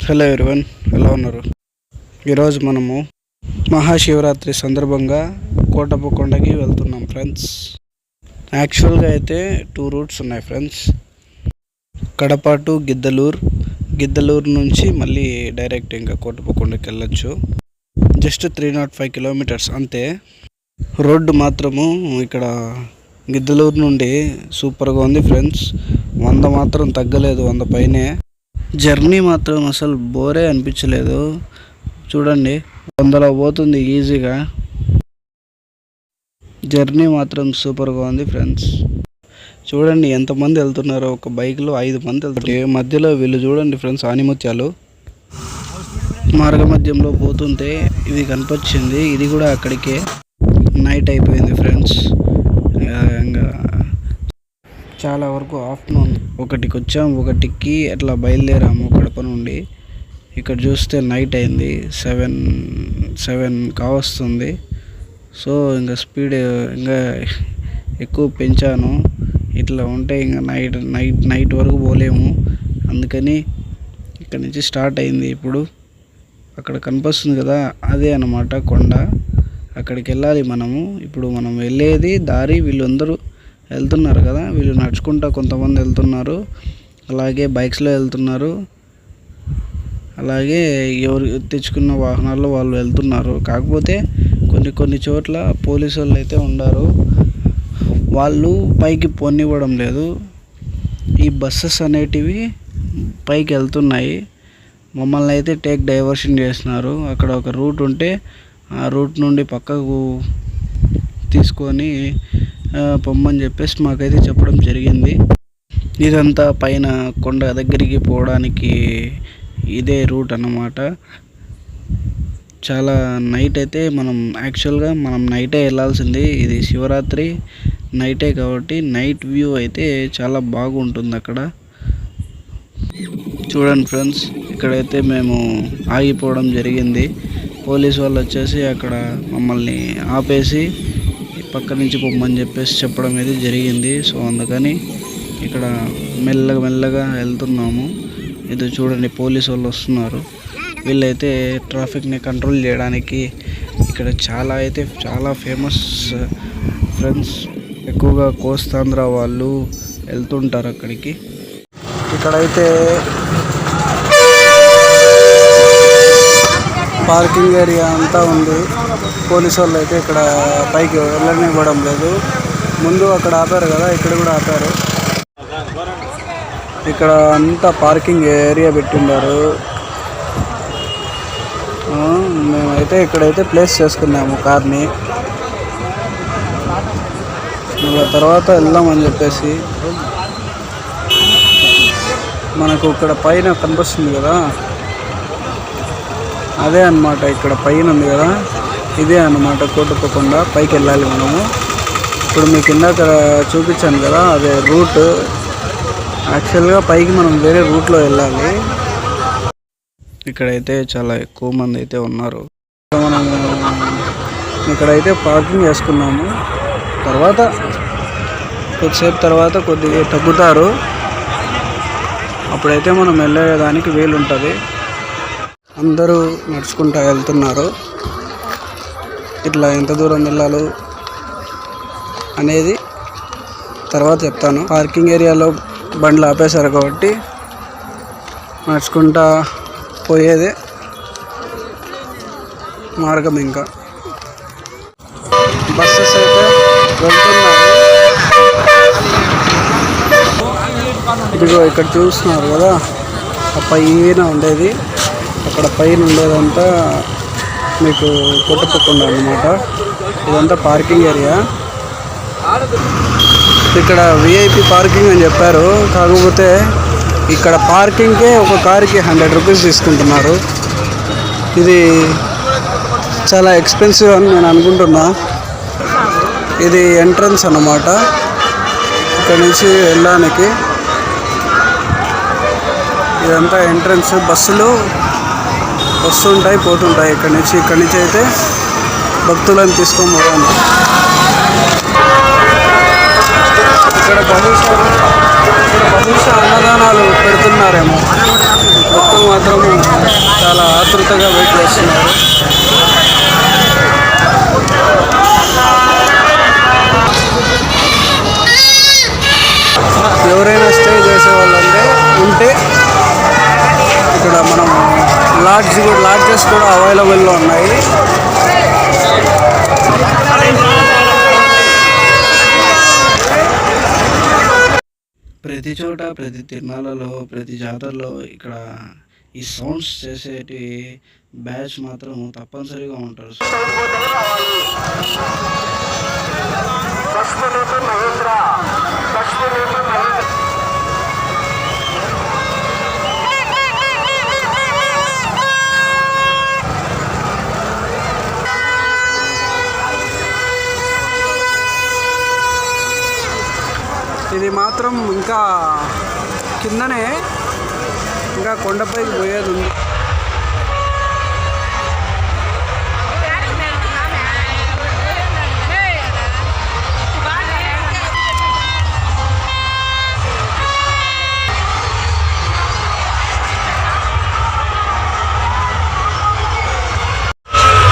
Hello everyone ఎలా ఉన్నారు? ఈరోజు మనము మహాశివరాత్రి సందర్భంగా కోటపు కొండకి వెళ్తున్నాం ఫ్రెండ్స్. యాక్చువల్గా అయితే టూ రూట్స్ ఉన్నాయి ఫ్రెండ్స్. కడప టు గిద్దలూరు గిద్దలూరు నుంచి మళ్ళీ డైరెక్ట్ ఇంకా కోటప్ప కొండకి వెళ్ళొచ్చు. Just three not five kilometres అంతే. రోడ్డు మాత్రము ఇక్కడ గిద్దలూరు నుండి సూపర్గా ఉంది ఫ్రెండ్స్. వంద మాత్రం తగ్గలేదు వంద పైనే. జర్నీ మాత్రం అసలు బోరే అనిపించలేదు. చూడండి వందలో పోతుంది ఈజీగా. జర్నీ మాత్రం సూపర్గా ఉంది ఫ్రెండ్స్. చూడండి ఎంతమంది వెళ్తున్నారో ఒక బైక్లో ఐదు మంది వెళ్తుంటే మధ్యలో వీళ్ళు చూడండి ఫ్రెండ్స్ ఆనిముత్యాలు. మార్గ మధ్యంలో పోతుంటే ఇది కనిపించింది. ఇది కూడా అక్కడికే. నైట్ అయిపోయింది ఫ్రెండ్స్. చాలా వరకు ఆఫ్టర్నూన్ ఒకటికి వచ్చాం ఒకటికి అట్లా బయలుదేరాము కడప నుండి ఇక్కడ చూస్తే నైట్ అయింది సెవెన్ సెవెన్ కావస్తుంది. సో ఇంకా స్పీడ్ ఇంకా ఎక్కువ పెంచాను. ఇట్లా ఉంటే ఇంకా నైట్ నైట్ నైట్ వరకు పోలేము. అందుకని ఇక్కడ నుంచి స్టార్ట్ అయింది ఇప్పుడు. అక్కడ కనిపిస్తుంది కదా అదే అన్నమాట కొండ. అక్కడికి వెళ్ళాలి మనము. ఇప్పుడు మనం వెళ్ళేది దారి వీళ్ళందరూ వెళ్తున్నారు కదా వీళ్ళు నడుచుకుంటా కొంతమంది వెళ్తున్నారు. అలాగే బైక్స్లో వెళ్తున్నారు. అలాగే ఎవరు తెచ్చుకున్న వాహనాల్లో వాళ్ళు వెళ్తున్నారు. కాకపోతే కొన్ని కొన్ని చోట్ల పోలీసు వాళ్ళు అయితే ఉన్నారు వాళ్ళు పైకి పొన్నివ్వడం లేదు. ఈ బస్సెస్ అనేటివి పైకి వెళ్తున్నాయి. మమ్మల్ని అయితే టేక్ డైవర్షన్ చేస్తున్నారు. అక్కడ ఒక రూట్ ఉంటే ఆ రూట్ నుండి పక్కకు తీసుకొని పొమ్మని చెప్పేసి మాకైతే చెప్పడం జరిగింది. ఇదంతా పైన కొండ దగ్గరికి పోవడానికి ఇదే రూట్ అన్నమాట. చాలా నైట్ అయితే మనం యాక్చువల్గా మనం నైటే వెళ్ళాల్సింది ఇది శివరాత్రి నైటే కాబట్టి నైట్ వ్యూ అయితే చాలా బాగుంటుంది అక్కడ. చూడండి ఫ్రెండ్స్ ఇక్కడైతే మేము ఆగిపోవడం జరిగింది. పోలీస్ వాళ్ళు వచ్చేసి అక్కడ మమ్మల్ని ఆపేసి పక్క నుంచి పొమ్మని చెప్పేసి చెప్పడం అయితే జరిగింది. సో అందుకని ఇక్కడ మెల్లగా మెల్లగా వెళ్తున్నాము. ఇది చూడండి పోలీస్ వాళ్ళు వస్తున్నారు. వీళ్ళైతే ట్రాఫిక్ని కంట్రోల్ చేయడానికి ఇక్కడ చాలా అయితే చాలా ఫేమస్ ఫ్రెండ్స్. ఎక్కువగా కోస్తాంధ్ర వాళ్ళు వెళ్తుంటారు అక్కడికి. ఇక్కడైతే పార్కింగ్ ఏరియా అంతా ఉంది. పోలీసు వాళ్ళు అయితే ఇక్కడ పైకి వెళ్ళనివ్వడం లేదు. ముందు అక్కడ ఆపారు కదా ఇక్కడ కూడా ఆపారు. ఇక్కడ అంతా పార్కింగ్ ఏరియా పెట్టిండారు. ఆ, మేమైతే ఇక్కడైతే ప్లేస్ చేసుకున్నాము కార్ని. తర్వాత వెళ్దామని చెప్పేసి. మనకు ఇక్కడ పైన కనిపిస్తుంది కదా. అదే అన్నమాట ఇక్కడ పైన ఉంది కదా. ఇదే అన్నమాట కోటప్పకొండ పైకి వెళ్ళాలి మనము. ఇప్పుడు మీకు ఇందాక చూపించాను కదా అదే రూట్. యాక్చువల్గా పైకి మనం వేరే రూట్లో వెళ్ళాలి. ఇక్కడైతే చాలా ఎక్కువ మంది అయితే ఉన్నారు. మనం ఇక్కడైతే పార్కింగ్ చేసుకున్నాము. తర్వాత కొద్దిసేపు తర్వాత కొద్దిగా తగ్గుతారు. అప్పుడైతే మనం వెళ్ళేదానికి వీలుంటుంది. అందరూ నడుచుకుంటా వెళ్తున్నారు. ఇట్లా ఎంత దూరం వెళ్ళాలో అనేది తర్వాత చెప్తాను. పార్కింగ్ ఏరియాలో బండ్లు ఆపేశారు కాబట్టి నడుచుకుంటా పోయేదే మార్గం ఇంకా. బస్సెస్ అయితే వెళ్తున్నాయి. ఇదిగో ఇక్కడ చూస్తున్నారు కదా ఆ పైన ఉండేది. అక్కడ పైన ఉండేదంతా మీకు కొట్టపకుండా అన్నమాట. ఇదంతా పార్కింగ్ ఏరియా. ఇక్కడ విఐపి పార్కింగ్ అని చెప్పారు. కాకపోతే ఇక్కడ పార్కింగ్కే ఒక కార్కి హండ్రెడ్ రూపీస్ తీసుకుంటున్నారు. ఇది చాలా ఎక్స్పెన్సివ్ అని నేను అనుకుంటున్నా. ఇది ఎంట్రన్స్ అన్నమాట. ఇక్కడ నుంచి వెళ్ళడానికి ఇదంతా ఎంట్రన్స్. బస్సులు వస్తుంటాయి పోతుంటాయి ఇక్కడ నుంచి. ఇక్కడ నుంచి అయితే భక్తులను తీసుకొని పోతాను ఇక్కడ బహుశా ఇక్కడ బహుశా అన్నదానాలు పెడుతున్నారేమో. భక్తులు మాత్రం చాలా ఆతృతగా వెయిట్ చేస్తున్నారు. ఎవరైనా స్టే చేసే వాళ్ళంటే ఉంటే ఇక్కడ మనం లాడ్జ్ కూడా లాడ్జెస్ కూడా అవైలబుల్లో ఉన్నాయి. ప్రతి చోట ప్రతి తిరునాళ్ళలో ప్రతి జాతరలో ఇక్కడ ఈ సౌండ్స్ చేసేటి బ్యాచ్ మాత్రం తప్పనిసరిగా ఉంటారు ఇది మాత్రం ఇంకా కిందనే ఇంకా కొండపైకి పోయేది ఉంది.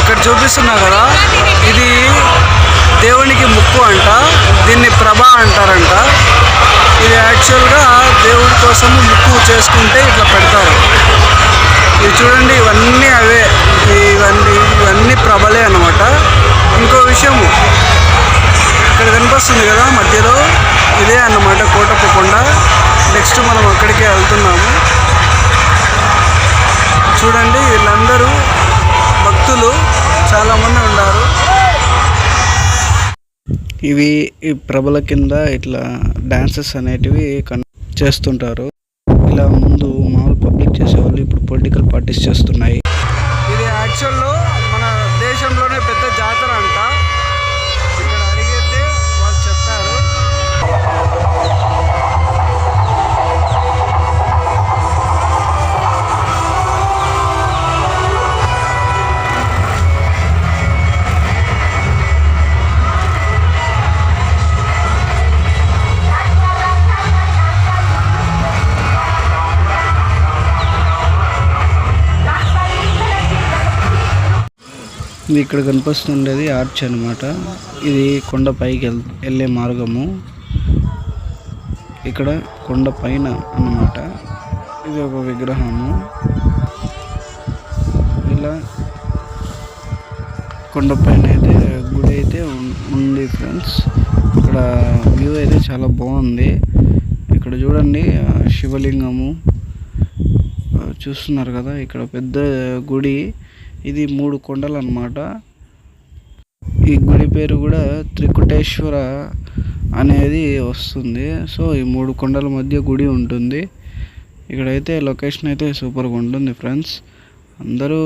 ఇక్కడ చూపిస్తున్నా కదా ఇది దేవునికి ముక్కు అంట దీన్ని ప్రభ అంటారు కోసము ముక్కు చేసుకుంటే ఇట్లా పెడతారు. ఇవి చూడండి ఇవన్నీ అవే. ఇవన్నీ ఇవన్నీ ప్రభలే అన్నమాట. ఇంకో విషయము ఇక్కడ కనిపిస్తుంది కదా మధ్యలో? ఇదే అన్నమాట కోటప్ప కొండ. నెక్స్ట్ మనం అక్కడికే వెళ్తున్నాము. చూడండి వీళ్ళందరూ భక్తులు చాలామంది ఉన్నారు. ఇవి ఈ ప్రభల కింద ఇట్లా డాన్సెస్ అనేటివి కన్ చేస్తుంటారు. ఇలా ముందు మామూలు పబ్లిక్ చేసేవాళ్ళు ఇప్పుడు పొలిటికల్ పార్టీస్ చేస్తున్నాయి. ఇది యాక్చువల్లో ఇది ఇక్కడ కనిపిస్తుండేది ఆర్చ్ అన్నమాట. ఇది కొండ పైకి వెళ్ వెళ్ళే మార్గము. ఇక్కడ కొండ పైన అన్నమాట. ఇది ఒక విగ్రహము. ఇలా కొండ పైన అయితే గుడి అయితే ఉం- ఉంది ఫ్రెండ్స్. ఇక్కడ వ్యూ అయితే చాలా బాగుంది. ఇక్కడ చూడండి శివలింగము. చూస్తున్నారు కదా ఇక్కడ పెద్ద గుడి. ఇది మూడు కొండలు అన్నమాట ఈ గుడి పేరు కూడా త్రికుటేశ్వర అనేది వస్తుంది. సో ఈ మూడు కొండల మధ్య గుడి ఉంటుంది. ఇక్కడైతే లొకేషన్ అయితే సూపర్గా ఉంటుంది ఫ్రెండ్స్. అందరూ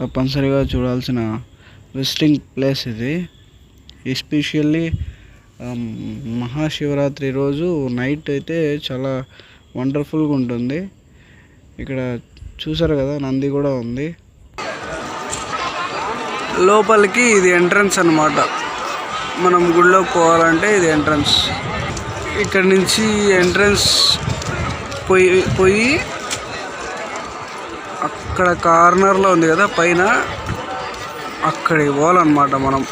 తప్పనిసరిగా చూడాల్సిన విజిటింగ్ ప్లేస్ ఇది. ఎస్పెషల్లీ మహాశివరాత్రి రోజు నైట్ అయితే చాలా వండర్ఫుల్గా ఉంటుంది. ఇక్కడ చూసారు కదా నంది కూడా ఉంది. లోపలికి ఇది ఎంట్రన్స్ అన్నమాట. మనం గుడిలోకి పోవాలంటే ఇది ఎంట్రన్స్. ఇక్కడ నుంచి ఎంట్రన్స్ పోయి పోయి అక్కడ కార్నర్లో ఉంది కదా పైన అక్కడికి పోవాలన్నమాట మనం.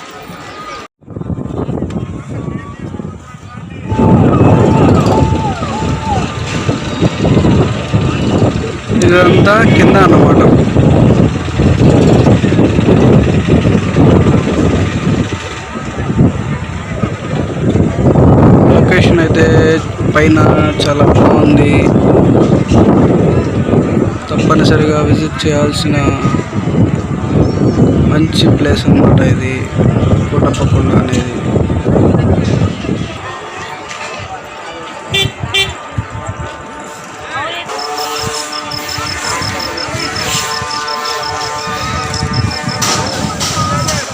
ఇదంతా కింద అన్నమాట లొకేషన్ అయితే పైన చాలా బాగుంది. తప్పనిసరిగా విజిట్ చేయాల్సిన మంచి ప్లేస్ అన్నమాట ఇది. కోటప్పకొండ అనేది.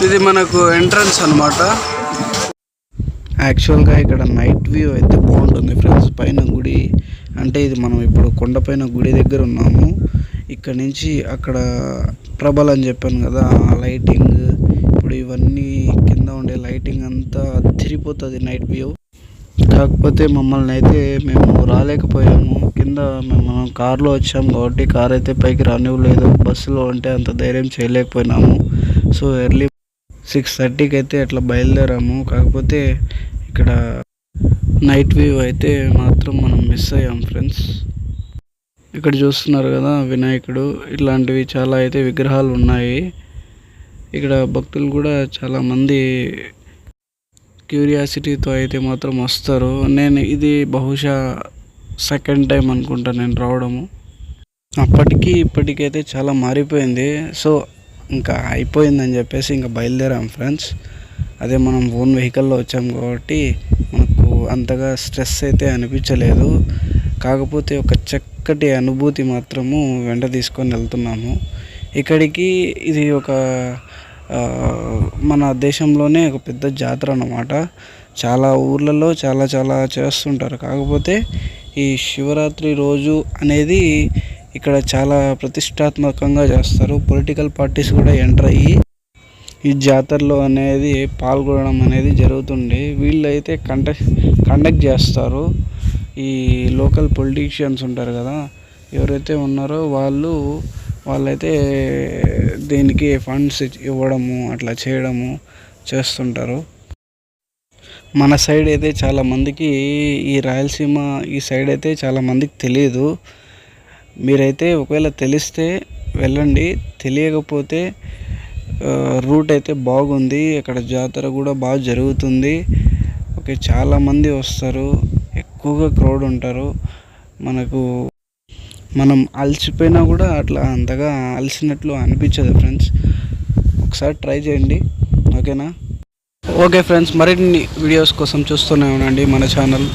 ఇది మనకు ఎంట్రన్స్ అన్నమాట. యాక్చువల్గా ఇక్కడ నైట్ వ్యూ అయితే బాగుంటుంది ఫ్రెండ్స్ పైన గుడి అంటే ఇది మనం ఇప్పుడు కొండపైన గుడి దగ్గర ఉన్నాము. ఇక్కడ నుంచి అక్కడ ప్రభల్ అని చెప్పాను కదా ఆ లైటింగ్ ఇప్పుడు ఇవన్నీ కింద ఉండే లైటింగ్ అంతా తిరిగిపోతుంది నైట్ వ్యూ కాకపోతే మమ్మల్ని అయితే మేము రాలేకపోయాము. కింద మేము మనం కార్లో వచ్చాము కాబట్టి కార్ అయితే పైకి రానివ్వలేదు. బస్సులో అంటే అంత ధైర్యం చేయలేకపోయినాము. సో ఎర్లీ సిక్స్ థర్టీకి అయితే అట్లా బయలుదేరాము. కాకపోతే ఇక్కడ నైట్ వ్యూ అయితే మాత్రం మనం మిస్ అయ్యాం ఫ్రెండ్స్. ఇక్కడ చూస్తున్నారు కదా వినాయకుడు. ఇట్లాంటివి చాలా అయితే విగ్రహాలు ఉన్నాయి. ఇక్కడ భక్తులు కూడా చాలామంది క్యూరియాసిటీతో అయితే మాత్రం వస్తారు. నేను ఇది బహుశా సెకండ్ టైం అనుకుంటా నేను రావడము. అప్పటికి ఇప్పటికైతే చాలా మారిపోయింది. సో ఇంకా అయిపోయిందని చెప్పేసి ఇంకా బయలుదేరాం ఫ్రెండ్స్. అదే మనం ఓన్ వెహికల్లో వచ్చాం కాబట్టి మనకు అంతగా స్ట్రెస్ అయితే అనిపించలేదు. కాకపోతే ఒక చక్కటి అనుభూతి మాత్రము వెంట తీసుకొని వెళ్తున్నాము. ఇక్కడికి ఇది ఒక మన దేశంలోనే ఒక పెద్ద జాతర అన్నమాట. చాలా ఊర్లలో చాలా చాలా చేస్తుంటారు. కాకపోతే ఈ శివరాత్రి రోజు అనేది ఇక్కడ చాలా ప్రతిష్టాత్మకంగా చేస్తారు. పొలిటికల్ పార్టీస్ కూడా ఎంటర్ అయ్యి ఈ జాతరలో అనేది పాల్గొనడం అనేది జరుగుతుంది. వీళ్ళైతే కండక్ట్ కండక్ట్ చేస్తారు. ఈ లోకల్ పొలిటీషియన్స్ ఉంటారు కదా ఎవరైతే ఉన్నారో వాళ్ళు వాళ్ళైతే దీనికి ఫండ్స్ ఇవ్వడము అట్లా చేయడము చేస్తుంటారు. మన సైడ్ అయితే చాలామందికి ఈ రాయలసీమ ఈ సైడ్ అయితే చాలా మందికి తెలియదు మీరైతే ఒకవేళ తెలిస్తే వెళ్ళండి. తెలియకపోతే రూట్ అయితే బాగుంది. అక్కడ జాతర కూడా బాగా జరుగుతుంది. ఓకే చాలామంది వస్తారు. ఎక్కువగా క్రౌడ్ ఉంటారు. మనకు మనం అలసిపోయినా కూడా అట్లా అంతగా అలసినట్లు అనిపించదు ఫ్రెండ్స్. ఒకసారి ట్రై చేయండి. ఓకేనా? ఓకే ఫ్రెండ్స్ మరిన్ని వీడియోస్ కోసం చూస్తూనే ఉండండి మన ఛానల్.